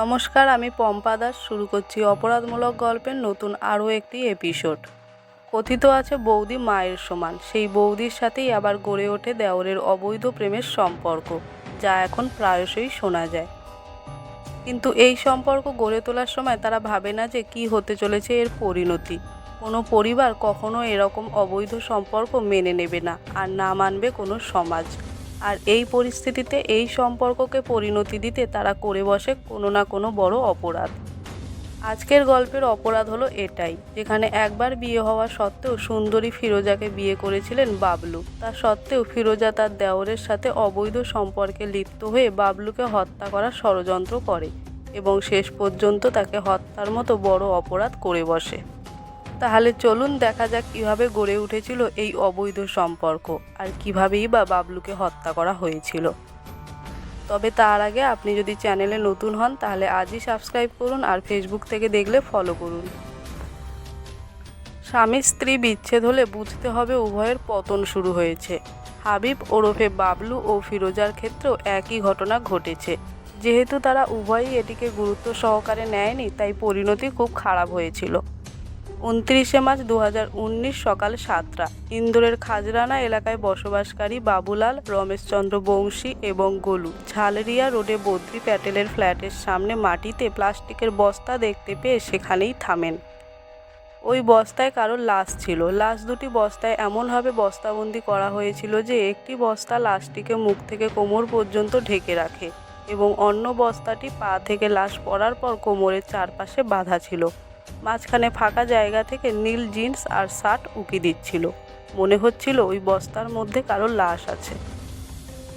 নমস্কার, আমি পম্পা দাস। শুরু করছি অপরাধমূলক গল্পের নতুন আরও একটি এপিসোড কথিত আছে বৌদি মায়ের সমান। সেই বৌদির সাথেই আবার গড়ে ওঠে দেওরের অবৈধ প্রেমের সম্পর্ক, যা এখন প্রায়শই শোনা যায়। কিন্তু এই সম্পর্ক গড়ে তোলার সময় তারা ভাবে না যে কি হতে চলেছে এর পরিণতি। কোনো পরিবার কখনো এরকম অবৈধ সম্পর্ক মেনে নেবে না, আর না মানবে কোনো সমাজ। আর এই পরিস্থিতিতে এই সম্পর্ককে পরিণতি দিতে তারা করে বসে কোনো না কোনো বড় অপরাধ। আজকের গল্পের অপরাধ হলো এটাই, যেখানে একবার বিয়ে হওয়া সত্ত্বেও সুন্দরী ফিরোজাকে বিয়ে করেছিলেন বাবলু। তা সত্ত্বেও ফিরোজা তার দেওরের সাথে অবৈধ সম্পর্কে লিপ্ত হয়ে বাবলুকে হত্যা করার ষড়যন্ত্র করে এবং শেষ পর্যন্ত তাকে হত্যার মতো বড় অপরাধ করে বসে। তাহলে চলুন দেখা যাক কীভাবে গড়ে উঠেছিল এই অবৈধ সম্পর্ক আর কিভাবেই বা বাবলুকে হত্যা করা হয়েছিল। তবে তার আগে আপনি যদি চ্যানেলে নতুন হন, তাহলে আজই সাবস্ক্রাইব করুন আর ফেসবুক থেকে দেখলে ফলো করুন। স্বামী স্ত্রী বিচ্ছেদ হলে বুঝতে হবে উভয়ের পতন শুরু হয়েছে। হাবিব ওরফে বাবলু ও ফিরোজার ক্ষেত্রেও একই ঘটনা ঘটেছে। যেহেতু তারা উভয়ই এটিকে গুরুত্ব সহকারে নেয়নি, তাই পরিণতি খুব খারাপ হয়েছিল। উনত্রিশে মার্চ দু হাজার উনিশ সকাল সাতটা। ইন্দোরের খাজরানা এলাকায় বসবাসকারী বাবুলাল, রমেশচন্দ্র বংশী এবং গোলু ঝালরিয়া রোডে বদ্রি প্যাটেলের ফ্ল্যাটের সামনে মাটিতে প্লাস্টিকের বস্তা দেখতে পেয়ে সেখানেই থামেন। ওই বস্তায় কারোর লাশ ছিল। লাশ দুটি বস্তায় এমনভাবে বস্তাবন্দি করা হয়েছিল যে একটি বস্তা লাশটিকে মুখ থেকে কোমর পর্যন্ত ঢেকে রাখে এবং অন্য বস্তাটি পা থেকে লাশ পড়ার পর কোমরের চারপাশে বাঁধা ছিল। মাঝখানে ফাঁকা জায়গা থেকে নীল জিন্স আর শার্ট উঁকি দিচ্ছিল। মনে হচ্ছিল ওই বস্তার মধ্যে কারও লাশ আছে।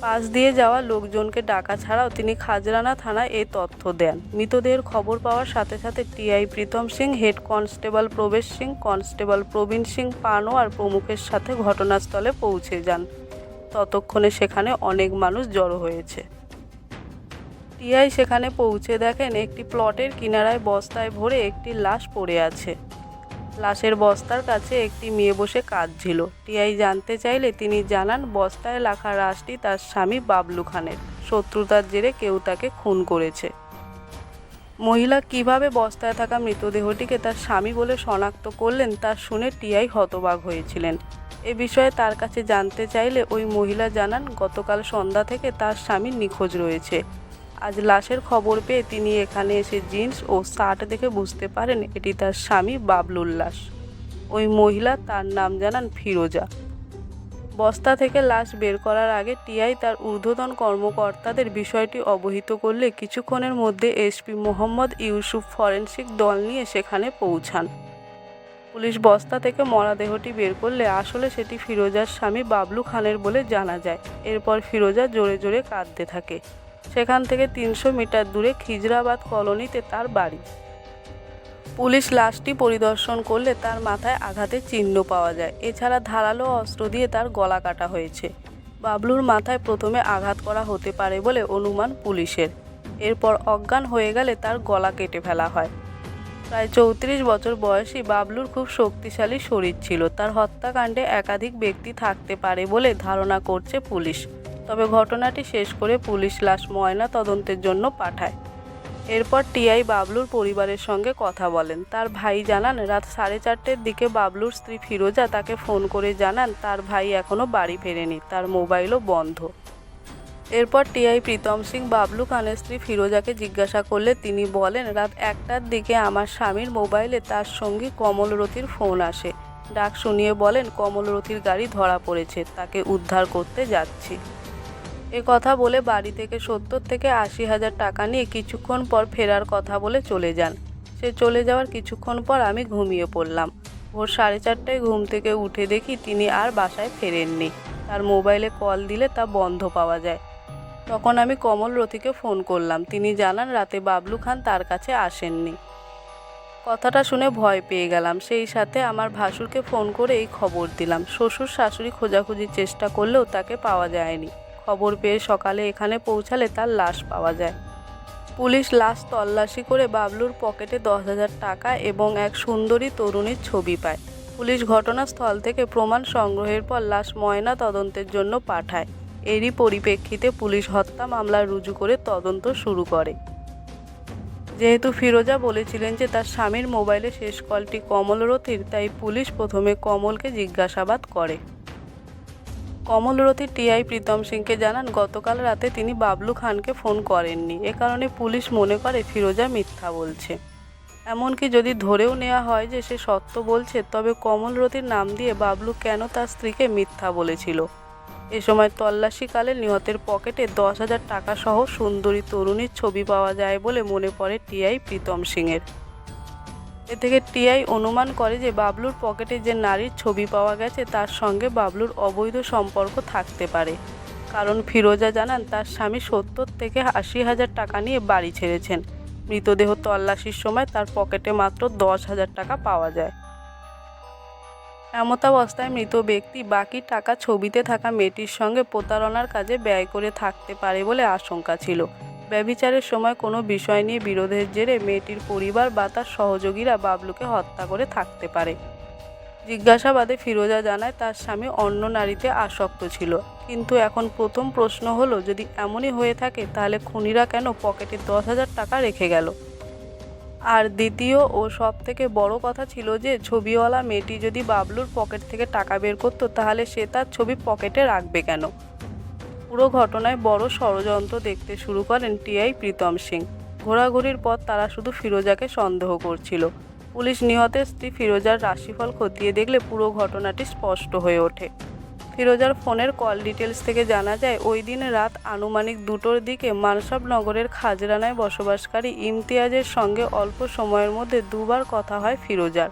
পাশ দিয়ে যাওয়া লোকজনকে ডাকা ছাড়াও তিনি খাজরানা থানায় এই তথ্য দেন। মৃতদেহের খবর পাওয়ার সাথে সাথে TI Pritam Singh, head constable Pravesh Singh, constable Praveen Singh, পানো আর প্রমুখের সাথে ঘটনাস্থলে পৌঁছে যান। ততক্ষণে সেখানে অনেক মানুষ জড়ো হয়েছে। টিআই সেখানে পৌঁছে দেখেন একটি প্লটের কিনারায় বস্তায় ভরে একটি লাশ পড়ে আছে। লাশের বস্তার কাছে একটি মেয়ে বসে কাঁদছিল। টিআই জানতে চাইলে তিনি জানান, বস্তায় লেখা রাশটি তার স্বামী বাবলু খানের। শত্রুতার জেরে কেউ তাকে খুন করেছে। মহিলা কীভাবে বস্তায় থাকা মৃতদেহটিকে তার স্বামী বলে শনাক্ত করলেন, তা শুনে টিআই হতবাক হয়েছিলেন। এ বিষয়ে তার কাছে জানতে চাইলে ওই মহিলা জানান, গতকাল সন্ধ্যা থেকে তার স্বামী নিখোঁজ রয়েছে। আজ লাশের খবর পেয়ে তিনি এখানে এসে জিন্স ও শার্ট দেখে বুঝতে পারেন এটি তার স্বামী বাবলুর লাশ। ওই মহিলা তার নাম জানান ফিরোজা। বস্তা থেকে লাশ বের করার আগে টিআই তার ঊর্ধ্বতন কর্মকর্তাদের বিষয়টি অবহিত করলে কিছুক্ষণের মধ্যে এসপি মোহাম্মদ ইউসুফ ফরেনসিক দল নিয়ে সেখানে পৌঁছান। পুলিশ বস্তা থেকে মরাদেহটি বের করলে আসলে সেটি ফিরোজার স্বামী বাবলু খানের বলে জানা যায়। এরপর ফিরোজা জোরে জোরে কাঁদতে থাকে। সেখান থেকে তিনশো মিটার দূরে খিজরাবাদ কলোনিতে তার বাড়ি। পুলিশ লাশটি পরিদর্শন করলে তার মাথায় আঘাতের চিহ্ন পাওয়া যায়। এছাড়া ধারালো অস্ত্র দিয়ে তার গলা কাটা হয়েছে। বাবলুর মাথায় প্রথমে আঘাত করা হতে পারে বলে অনুমান পুলিশের। এরপর অজ্ঞান হয়ে গেলে তার গলা কেটে ফেলা হয়। প্রায় চৌত্রিশ বছর বয়সী বাবলুর খুব শক্তিশালী শরীর ছিল। তার হত্যাকাণ্ডে একাধিক ব্যক্তি থাকতে পারে বলে ধারণা করছে পুলিশ। তবে ঘটনাটি শেষ করে পুলিশ লাশ ময়না তদন্তের জন্য পাঠায়। এরপর টিআই বাবলুর পরিবারের সঙ্গে কথা বলেন। তার ভাই জানান, রাত সাড়ে চারটের দিকে বাবলুর স্ত্রী ফিরোজা তাকে ফোন করে জানান, তার ভাই এখনও বাড়ি ফেরেনি, তার মোবাইলও বন্ধ। এরপর টিআই প্রীতম সিং বাবলু খানের স্ত্রী ফিরোজাকে জিজ্ঞাসা করলে তিনি বলেন, রাত একটার দিকে আমার স্বামীর মোবাইলে তার সঙ্গী কমলরতির ফোন আসে। ডাক শুনিয়ে বলেন কমলরতির গাড়ি ধরা পড়েছে, তাকে উদ্ধার করতে যাচ্ছি। এ কথা বলে বাড়ি থেকে সত্তর থেকে আশি হাজার টাকা নিয়ে কিছুক্ষণ পর ফেরার কথা বলে চলে যান। সে চলে যাওয়ার কিছুক্ষণ পর আমি ঘুমিয়ে পড়লাম। ভোর সাড়ে চারটায় ঘুম থেকে উঠে দেখি তিনি আর বাসায় ফেরেননি। তার মোবাইলে কল দিলে তা বন্ধ পাওয়া যায়। তখন আমি কমল রথিকে ফোন করলাম। তিনি জানান, রাতে বাবলু খান তার কাছে আসেননি। কথাটা শুনে ভয় পেয়ে গেলাম। সেই সাথে আমার ভাসুরকে ফোন করে এই খবর দিলাম। শ্বশুর শাশুড়ি খোঁজাখুঁজির চেষ্টা করলেও তাকে পাওয়া যায়নি। খবর পেয়ে সকালে এখানে পৌঁছালে তার লাশ পাওয়া যায়। পুলিশ লাশ তল্লাশি করে বাবলুর পকেটে দশ হাজার টাকা এবং এক সুন্দরী তরুণীর ছবি পায়। পুলিশ ঘটনাস্থল থেকে প্রমাণ সংগ্রহের পর লাশ ময়না তদন্তের জন্য পাঠায়। এরই পরিপ্রেক্ষিতে পুলিশ হত্যা মামলা রুজু করে তদন্ত শুরু করে। যেহেতু ফিরোজা বলেছিলেন যে তার স্বামীর মোবাইলে শেষ কলটি কমলরতির তাই পুলিশ প্রথমে কমলকে জিজ্ঞাসাবাদ করে। কমলরতি টিআই প্রীতম সিংকে জানান, গতকাল রাতে তিনি বাবলু খানকে ফোন করেননি। এ কারণে পুলিশ মনে করে ফিরোজা মিথ্যা বলছে। এমনকি যদি ধরেও নেওয়া হয় যে সে সত্য বলছে, তবে কমলরতির নাম দিয়ে বাবলু কেন তার স্ত্রীকে মিথ্যা বলেছিল? এ সময় তল্লাশিকালে নিহতের পকেটে দশ হাজার টাকা সহ সুন্দরী তরুণীর ছবি পাওয়া যায় বলে মনে পড়ে টিআই প্রীতম সিংয়ের। এ থেকে টিআই অনুমান করে যে বাবলুর পকেটে যে নারীর ছবি পাওয়া গেছে, তার সঙ্গে বাবলুর অবৈধ সম্পর্ক থাকতে পারে। কারণ ফিরোজা জানান, তার স্বামী সত্তর থেকে আশি হাজার টাকা নিয়ে বাড়ি ছেড়েছেন। মৃতদেহ তল্লাশির সময় তার পকেটে মাত্র দশ হাজার টাকা পাওয়া যায়। এমতাবস্থায় মৃত ব্যক্তি বাকি টাকা ছবিতে থাকা মেয়েটির সঙ্গে প্রতারণার কাজে ব্যয় করে থাকতে পারে বলে আশঙ্কা ছিল। ব্যভিচারের সময় কোনো বিষয় নিয়ে বিরোধের জেরে মেয়েটির পরিবার বা তার সহযোগীরা বাবলুকে হত্যা করে থাকতে পারে। জিজ্ঞাসাবাদে ফিরোজা জানায়, তার স্বামী অন্য নারীতে আসক্ত ছিল। কিন্তু এখন প্রথম প্রশ্ন হলো, যদি এমনই হয়ে থাকে, তাহলে খুনিরা কেন পকেটে দশ হাজার টাকা রেখে গেল? আর দ্বিতীয় ও সব থেকে বড় কথা ছিল যে, ছবিওয়ালা মেয়েটি যদি বাবলুর পকেট থেকে টাকা বের করতো, তাহলে সে তার ছবি পকেটে রাখবে কেন? পুরো ঘটনায় বড় ষড়যন্ত্র দেখতে শুরু করেন টিআই প্রীতম সিং। ঘোরাঘুরির পর তারা শুধু ফিরোজাকে সন্দেহ করছিল। পুলিশ নিহতের স্ত্রী ফিরোজার রাশিফল খতিয়ে দেখলে পুরো ঘটনাটি স্পষ্ট হয়ে ওঠে। ফিরোজার ফোনের কল ডিটেলস থেকে জানা যায়, ওই দিন রাত আনুমানিক দুটোর দিকে মানসাবনগরের খাজরানায় বসবাসকারী ইমতিয়াজের সঙ্গে অল্প সময়ের মধ্যে দুবার কথা হয় ফিরোজার।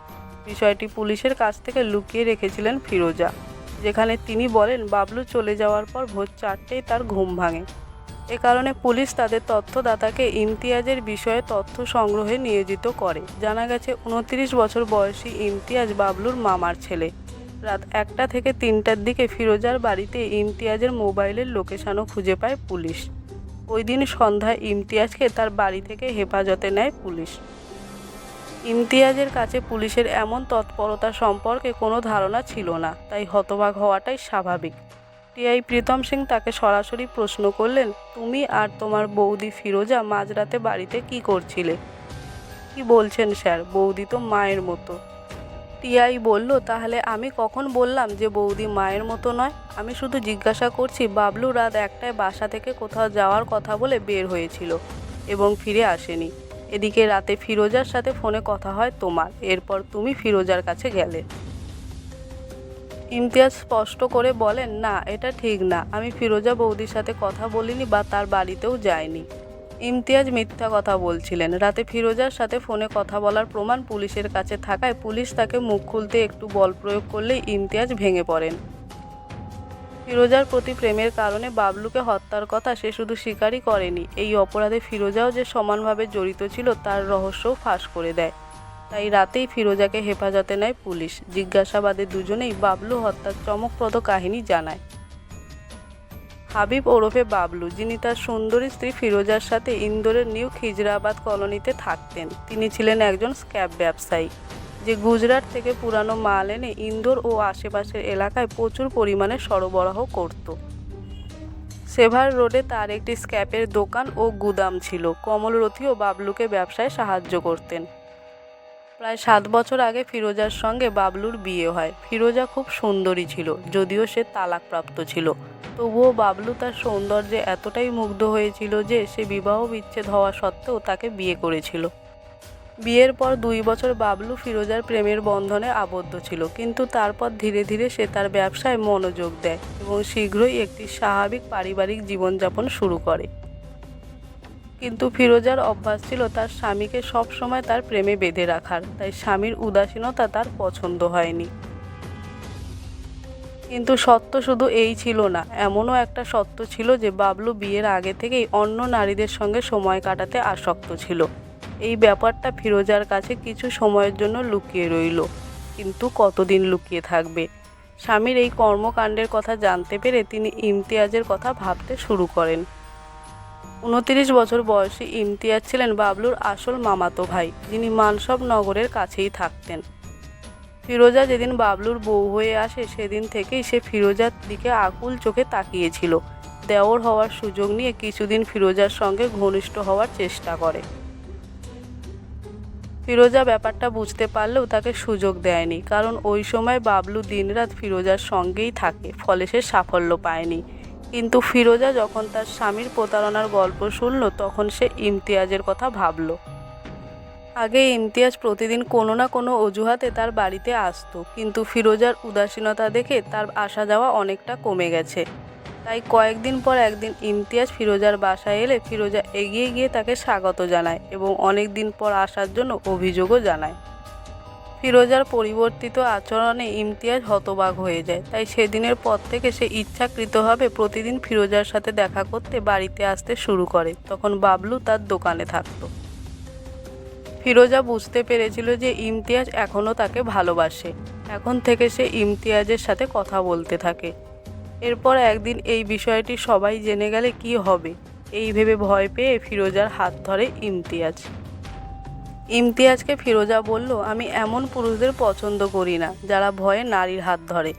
বিষয়টি পুলিশের কাছ থেকে লুকিয়ে রেখেছিলেন ফিরোজা। যেখানে তিনি বলেন, বাবলু চলে যাওয়ার পর ভোর চারটেই তার ঘুম ভাঙে। এ কারণে পুলিশ তাদের তথ্যদাতাকে ইমতিয়াজের বিষয়ে তথ্য সংগ্রহে নিয়োজিত করে। জানা গেছে, উনত্রিশ বছর বয়সী ইমতিয়াজ বাবলুর মামার ছেলে। রাত একটা থেকে তিনটার দিকে ফিরোজার বাড়িতে ইমতিয়াজের মোবাইলের লোকেশনও খুঁজে পায় পুলিশ। ওই দিন সন্ধ্যায় ইমতিয়াজকে তার বাড়ি থেকে হেফাজতে নেয় পুলিশ। ইমতিয়াজের কাছে পুলিশের এমন তৎপরতা সম্পর্কে কোনো ধারণা ছিল না, তাই হতবাক হওয়াটাই স্বাভাবিক। টিআই প্রীতম সিং তাকে সরাসরি প্রশ্ন করলেন, তুমি আর তোমার বৌদি ফিরোজা মাঝরাতে বাড়িতে কি করছিলে? কি বলছেন স্যার? বৌদি তো মায়ের মতো। টিআই বলল, তাহলে আমি কখন বললাম যে বৌদি মায়ের মতো নয়? আমি শুধু জিজ্ঞাসা করছি, বাবলু রাত একটায় বাসা থেকে কোথাও যাওয়ার কথা বলে বের হয়েছিল এবং ফিরে আসেনি। এদিকে রাতে ফিরোজার সাথে ফোনে কথা হয় তোমার। এরপর তুমি ফিরোজার কাছে গেলে। ইমতিয়াজ স্পষ্ট করে বলেন, না, এটা ঠিক না। আমি ফিরোজা বৌদির সাথে কথা বলিনি বা তার বাড়িতেও যাইনি। ইমতিয়াজ মিথ্যা কথা বলছিলেন। রাতে ফিরোজার সাথে ফোনে কথা বলার প্রমাণ পুলিশের কাছে থাকায় পুলিশ তাকে মুখ খুলতে একটু বল প্রয়োগ করলেই ইমতিয়াজ ভেঙে পড়েন। ফিরোজার প্রতি প্রেমের কারণে বাবলুকে হত্যার কথা সে শুধু স্বীকারই করেনি। এই অপরাধে ফিরোজাও যে সমানভাবে জড়িত ছিল, তার রহস্যও ফাঁস করে দেয়। তাই রাতেই ফিরোজাকে হেফাজতে নেয় পুলিশ। জিজ্ঞাসাবাদে দুজনেই বাবলু হত্যার চমকপ্রদ কাহিনী জানায়। হাবিব ওরফে বাবলু, যিনি তার সুন্দরী স্ত্রী ফিরোজার সাথে ইন্দোরের নিউ খিজরাবাদ কলোনিতে থাকতেন। তিনি ছিলেন একজন স্ক্যাব ব্যবসায়ী। যে গুজরাট থেকে পুরানো মাল এনে ইন্দোর ও আশেপাশের এলাকায় প্রচুর পরিমাণে সরবরাহ করত। সেভার রোডে তার একটি স্ক্যাপের দোকান ও গুদাম ছিল। কমলরথীও বাবলুকে ব্যবসায় সাহায্য করতেন। প্রায় সাত বছর আগে ফিরোজার সঙ্গে বাবলুর বিয়ে হয়। ফিরোজা খুব সুন্দরী ছিল, যদিও সে তালাকপ্রাপ্ত ছিল। তবুও বাবলু তার সৌন্দর্যে এতটাই মুগ্ধ হয়েছিল যে সে বিবাহ বিচ্ছেদ হওয়া সত্ত্বেও তাকে বিয়ে করেছিল। বিয়ের পর দুই বছর বাবলু ফিরোজার প্রেমের বন্ধনে আবদ্ধ ছিল, কিন্তু তারপর ধীরে ধীরে সে তার ব্যবসায় মনোযোগ দেয় এবং শীঘ্রই একটি স্বাভাবিক পারিবারিক জীবনযাপন শুরু করে। কিন্তু ফিরোজার অভ্যাস ছিল তার স্বামীকে সব সময় তার প্রেমে বেঁধে রাখার, তাই স্বামীর উদাসীনতা তার পছন্দ হয়নি। কিন্তু সত্য শুধু এই ছিল না, এমনও একটা সত্য ছিল যে বাবলু বিয়ের আগে থেকেই অন্য নারীদের সঙ্গে সময় কাটাতে আসক্ত ছিল। এই ব্যাপারটা ফিরোজার কাছে কিছু সময়ের জন্য লুকিয়ে রইল। কিন্তু কতদিন লুকিয়ে থাকবে? স্বামীর এই কর্মকাণ্ডের কথা জানতে পেরে তিনি ইমতিয়াজের কথা ভাবতে শুরু করেন। উনতিরিশ বছর বয়সী ইমতিয়াজ ছিলেন বাবলুর আসল মামাতো ভাই, যিনি মানসব নগরের কাছেই থাকতেন। ফিরোজা যেদিন বাবলুর বউ হয়ে আসে, সেদিন থেকেই সে ফিরোজার দিকে আকুল চোখে তাকিয়েছিল। দেওর হওয়ার সুযোগ নিয়ে কিছুদিন ফিরোজার সঙ্গে ঘনিষ্ঠ হওয়ার চেষ্টা করে। ফিরোজা ব্যাপারটা বুঝতে পারলেও তাকে সুযোগ দেয়নি, কারণ ওই সময় বাবলু দিনরাত ফিরোজার সঙ্গেই থাকে, ফলে সে সাফল্য পায়নি। কিন্তু ফিরোজা যখন তার স্বামীর প্রতারণার গল্প শুনল, তখন সে ইমতিয়াজের কথা ভাবল। আগে ইমতিয়াজ প্রতিদিন কোনো না কোনো অজুহাতে তার বাড়িতে আসতো, কিন্তু ফিরোজার উদাসীনতা দেখে তার আসা যাওয়া অনেকটা কমে গেছে। তাই কয়েকদিন পর একদিন ইমতিয়াজ ফিরোজার বাসায় এলে ফিরোজা এগিয়ে গিয়ে তাকে স্বাগত জানায় এবং অনেক দিন পর আসার জন্য অভিযোগও জানায়। ফিরোজার পরিবর্তিত আচরণে ইমতিয়াজ হতবাক হয়ে যায়। তাই সেদিনের পর থেকে সে ইচ্ছাকৃতভাবে প্রতিদিন ফিরোজার সাথে দেখা করতে বাড়িতে আসতে শুরু করে। তখন বাবলু তার দোকানে থাকতো। ফিরোজা বুঝতে পেরেছিল যে ইমতিয়াজ এখনও তাকে ভালোবাসে। এখন থেকে সে ইমতিয়াজের সাথে কথা বলতে থাকে। এরপর একদিন এই বিষয়টি সবাই জেনে গেলে কি হবে। এই ভেবে ভয় পেয়ে ফিরোজার হাত ধরে ইমতিয়াজ। ইমতিয়াজকে ফিরোজা বলল, আমি এমন পুরুষদের পছন্দ করি না, যারা ভয়ে নারীর হাত ধরে।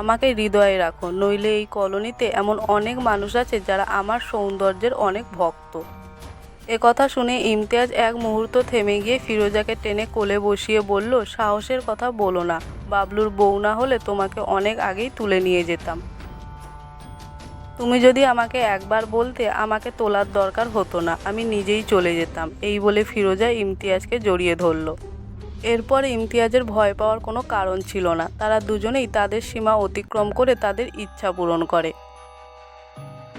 আমাকে হৃদয়ে রাখো, নইলে এই কলোনিতে এমন অনেক মানুষ আছে যারা আমার সৌন্দর্যের অনেক ভক্ত। এ কথা শুনে ইমতিয়াজ এক মুহূর্ত থেমে গিয়ে ফিরোজাকে টেনে কোলে বসিয়ে বলল, সাহসের কথা বলো না, বাবলুর বউ না হলে তোমাকে অনেক আগেই তুলে নিয়ে যেতাম। তুমি যদি আমাকে একবার বলতে আমাকে তোলার দরকার হতো না, আমি নিজেই চলে যেতাম। এই বলে ফিরোজা ইমতিয়াজকে জড়িয়ে ধরল। এরপর ইমতিয়াজের ভয় পাওয়ার কোনো কারণ ছিল না। তারা দুজনেই তাদের সীমা অতিক্রম করে তাদের ইচ্ছা পূরণ করে।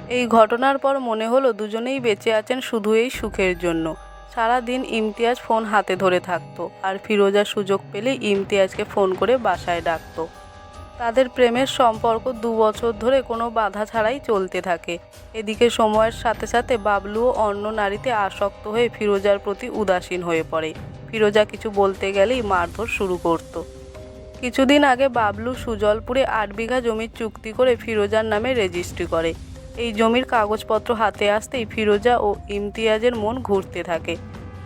এই ঘটনার পর মনে হলো দুজনেই বেঁচে আছেন শুধু এই সুখের জন্য। সারা দিন ইমতিয়াজ ফোন হাতে ধরে থাকতো, আর ফিরোজা সুযোগ পেলে ইমতিয়াজকে ফোন করে বাসায় ডাকতো। তাদের প্রেমের সম্পর্ক দু বছর ধরে কোনো বাধা ছাড়াই চলতে থাকে। এদিকে সময়ের সাথে সাথে বাবলুও অন্য নারীতে আসক্ত হয়ে ফিরোজার প্রতি উদাসীন হয়ে পড়ে। ফিরোজা কিছু বলতে গেলেই মারধর শুরু করত। কিছুদিন আগে বাবলু সুজলপুরে আট বিঘা জমির চুক্তি করে ফিরোজার নামে রেজিস্ট্রি করে। এই জমির কাগজপত্র হাতে আসতেই ফিরোজা ও ইমতিয়াজের মন ঘুরতে থাকে।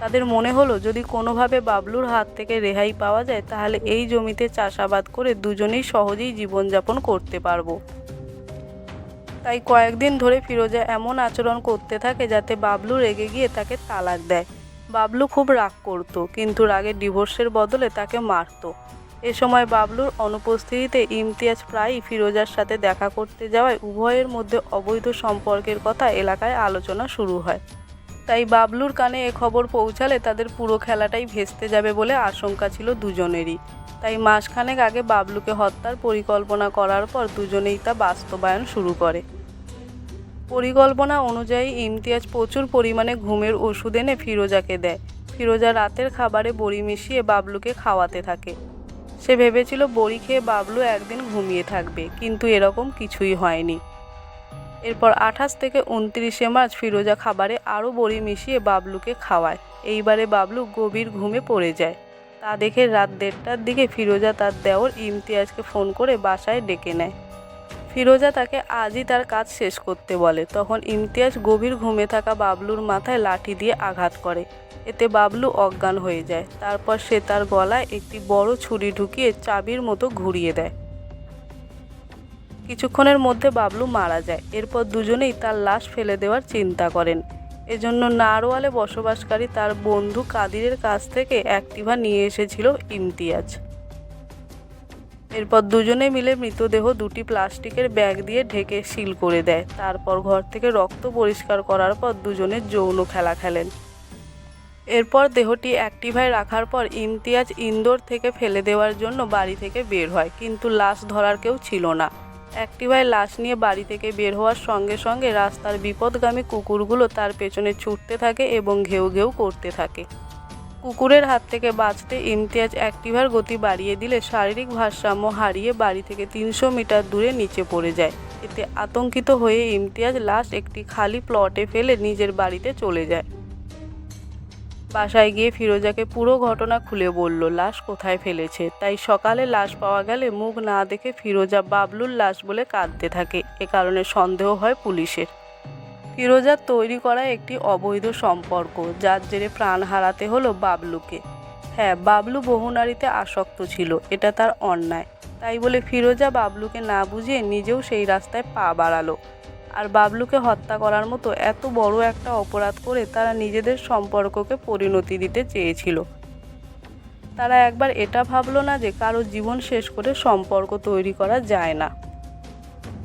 তাদের মনে হলো, যদি কোনোভাবে বাবলুর হাত থেকে রেহাই পাওয়া যায়, তাহলে এই জমিতে চাষাবাদ করে দুজনেই সহজেই জীবনযাপন করতে পারব। তাই কয়েকদিন ধরে ফিরোজা এমন আচরণ করতে থাকে যাতে বাবলু রেগে গিয়ে তাকে তালাক দেয়। বাবলু খুব রাগ করতো, কিন্তু রাগে ডিভোর্সের বদলে তাকে মারতো। এ সময় বাবলুর অনুপস্থিতিতে ইমতিয়াজ প্রায়ই ফিরোজার সাথে দেখা করতে যাওয়ায় উভয়ের মধ্যে অবৈধ সম্পর্কের কথা এলাকায় আলোচনা শুরু হয়। তাই বাবলুর কানে এ খবর পৌঁছালে তাদের পুরো খেলাটাই ভেস্তে যাবে বলে আশঙ্কা ছিল দুজনেরই। তাই মাসখানেক আগে বাবলুকে হত্যার পরিকল্পনা করার পর দুজনেই তা বাস্তবায়ন শুরু করে। পরিকল্পনা অনুযায়ী ইমতিয়াজ প্রচুর পরিমাণে ঘুমের ওষুধ এনে ফিরোজাকে দেয়। ফিরোজা রাতের খাবারে বড়ি মিশিয়ে বাবলুকে খাওয়াতে থাকে। সে ভেবেছিল বড়ি খেয়ে বাবলু একদিন ঘুমিয়ে থাকবে, কিন্তু এরকম কিছুই হয়নি। এরপর আঠাশ থেকে উনত্রিশে মার্চ ফিরোজা খাবারে আরও বড়ি মিশিয়ে বাবলুকে খাওয়ায়। এইবারে বাবলু গভীর ঘুমে পড়ে যায়। তা দেখে রাত দেড়টার দিকে ফিরোজা তার দেওর ইমতিয়াজকে ফোন করে বাসায় ডেকে নেয়। ফিরোজা তাকে আজই তার কাজ শেষ করতে বলে। তখন ইমতিয়াজ গভীর ঘুমে থাকা বাবলুর মাথায় লাঠি দিয়ে আঘাত করে। এতে বাবলু অজ্ঞান হয়ে যায়। তারপর সে তার গলায় একটি বড় ছুরি ঢুকিয়ে চাবির মতো ঘুরিয়ে দেয়। কিছুক্ষণের মধ্যে বাবলু মারা যায়। এরপর দুজনেই তার লাশ ফেলে দেওয়ার চিন্তা করেন। এজন্য নারওয়ালে বসবাসকারী তার বন্ধু কাদিরের কাছ থেকে অ্যাক্টিভা নিয়ে এসেছিল ইমতিয়াজ। এরপর দুজনে মিলে মৃতদেহ দুটি প্লাস্টিকের ব্যাগ দিয়ে ঢেকে সিল করে দেয়। তারপর ঘর থেকে রক্ত পরিষ্কার করার পর দুজনে যৌন খেলা খেলেন। এরপর দেহটি অ্যাক্টিভায় রাখার পর ইমতিয়াজ ইন্দোর থেকে ফেলে দেওয়ার জন্য বাড়ি থেকে বের হয়, কিন্তু লাশ ধরার কেউ ছিল না। অ্যাক্টিভায় লাশ নিয়ে বাড়ি থেকে বের হওয়ার সঙ্গে সঙ্গে রাস্তার বিপদগামী কুকুরগুলো তার পেছনে ছুটতে থাকে এবং ঘেউ ঘেউ করতে থাকে। কুকুরের হাত থেকে বাঁচতে ইমতিয়াজ অ্যাক্টিভার গতি বাড়িয়ে দিলে শারীরিক ভারসাম্য হারিয়ে বাড়ি থেকে তিনশো মিটার দূরে নিচে পড়ে যায়। এতে আতঙ্কিত হয়ে ইমতিয়াজ লাশ একটি খালি প্লটে ফেলে নিজের বাড়িতে চলে যায়। বাসায় গিয়ে ফিরোজাকে পুরো ঘটনা খুলে বলল, লাশ কোথায় ফেলেছে? তাই সকালে লাশ পাওয়া গেলে মুখ না দেখে ফিরোজা বাবলুর লাশ বলে কাঁদতে থাকে। এ কারণে সন্দেহ হয় পুলিশের। ফিরোজার তৈরি করা একটি অবৈধ সম্পর্ক, যার জেরে প্রাণ হারাতে হলো বাবলুকে। হ্যাঁ বাবলু বহু নারীতে আসক্ত ছিল, এটা তার অন্যায়। তাই বলে ফিরোজা বাবলুকে না বুঝিয়ে নিজেও সেই রাস্তায় পা বাড়ালো। আর বাবলুকে হত্যা করার মতো এত বড় একটা অপরাধ করে তারা নিজেদের সম্পর্ককে পরিণতি দিতে চেয়েছিল। তারা একবার এটা ভাবলো না যে কারও জীবন শেষ করে সম্পর্ক তৈরি করা যায় না।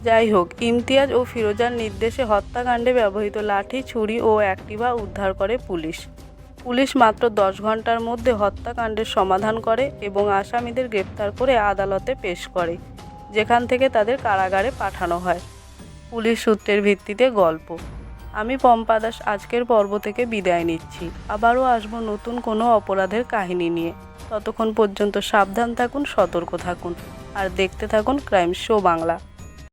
যাই হোক, ইমতিয়াজ ও ফিরোজার নির্দেশে হত্যাকাণ্ডে ব্যবহৃত লাঠি, ছুরি ও অ্যাক্টিভা উদ্ধার করে পুলিশ। পুলিশ মাত্র দশ ঘণ্টার মধ্যে হত্যাকাণ্ডের সমাধান করে এবং আসামিদের গ্রেপ্তার করে আদালতে পেশ করে, যেখান থেকে তাদের কারাগারে পাঠানো হয়। পুলিশ সূত্রের ভিত্তিতে গল্প। আমি পম্পা দাস আজকের পর্ব থেকে বিদায় নিচ্ছি। আবারও আসব নতুন কোনো অপরাধের কাহিনী নিয়ে। ততক্ষণ পর্যন্ত সাবধান থাকুন, সতর্ক থাকুন। আর দেখতে থাকুন ক্রাইম শো বাংলা।